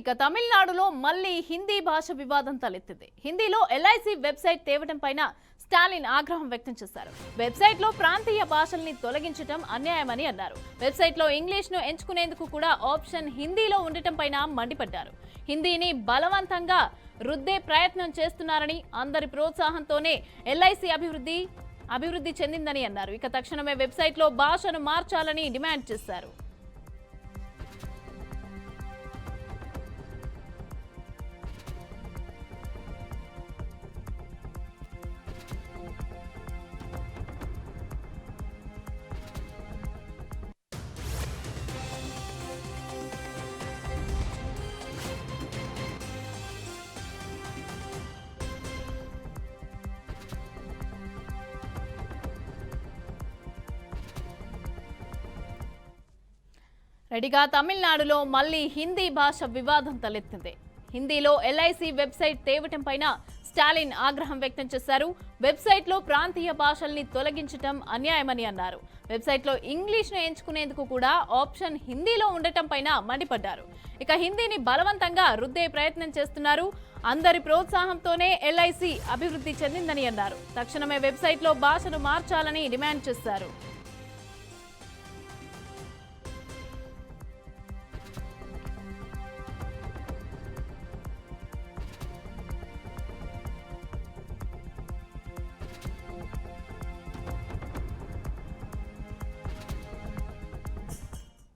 ఇక తమిళనాడులో మళ్ళీ హిందీ భాష వివాదం తలెత్తింది. హిందీలో ఎల్ఐసి వెబ్సైట్ తేవడం పైన స్టాలిన్ ఆగ్రహం వ్యక్తం చేశారు. వెబ్సైట్లో ప్రాంతీయ భాషల్ని తొలగించడం అన్యాయమని అన్నారు. వెబ్సైట్లో ఇంగ్లీష్ను ఎంచుకునేందుకు కూడా ఆప్షన్ హిందీలో ఉండటం పైన మండిపడ్డారు. హిందీని బలవంతంగా రుద్దే ప్రయత్నం చేస్తున్నారని అందరి ప్రోత్సాహంతోనే ఎల్ఐసి అభివృద్ధి అభివృద్ధి చెందిందని అన్నారు. ఇక తక్షణమే వెబ్సైట్లో భాషను మార్చాలని డిమాండ్ చేశారు. రెడీగా తమిళనాడులో మళ్ళీ హిందీ భాష వివాదం తలెత్తింది. హిందీలో ఎల్ఐసి వెబ్సైట్ తేవటం పైన స్టాలిన్ ఆగ్రహం వ్యక్తం చేశారు. వెబ్సైట్లో ప్రాంతీయ భాషల్ని తొలగించటం అన్యాయమని అన్నారు. వెబ్సైట్లో ఇంగ్లీష్ను ఎంచుకునేందుకు కూడా ఆప్షన్ హిందీలో ఉండటం పైన మండిపడ్డారు. ఇక హిందీని బలవంతంగా రుద్దే ప్రయత్నం చేస్తున్నారు. అందరి ప్రోత్సాహంతోనే ఎల్ఐసి అభివృద్ధి చెందిందని అన్నారు. తక్షణమే వెబ్సైట్లో భాషను మార్చాలని డిమాండ్ చేశారు.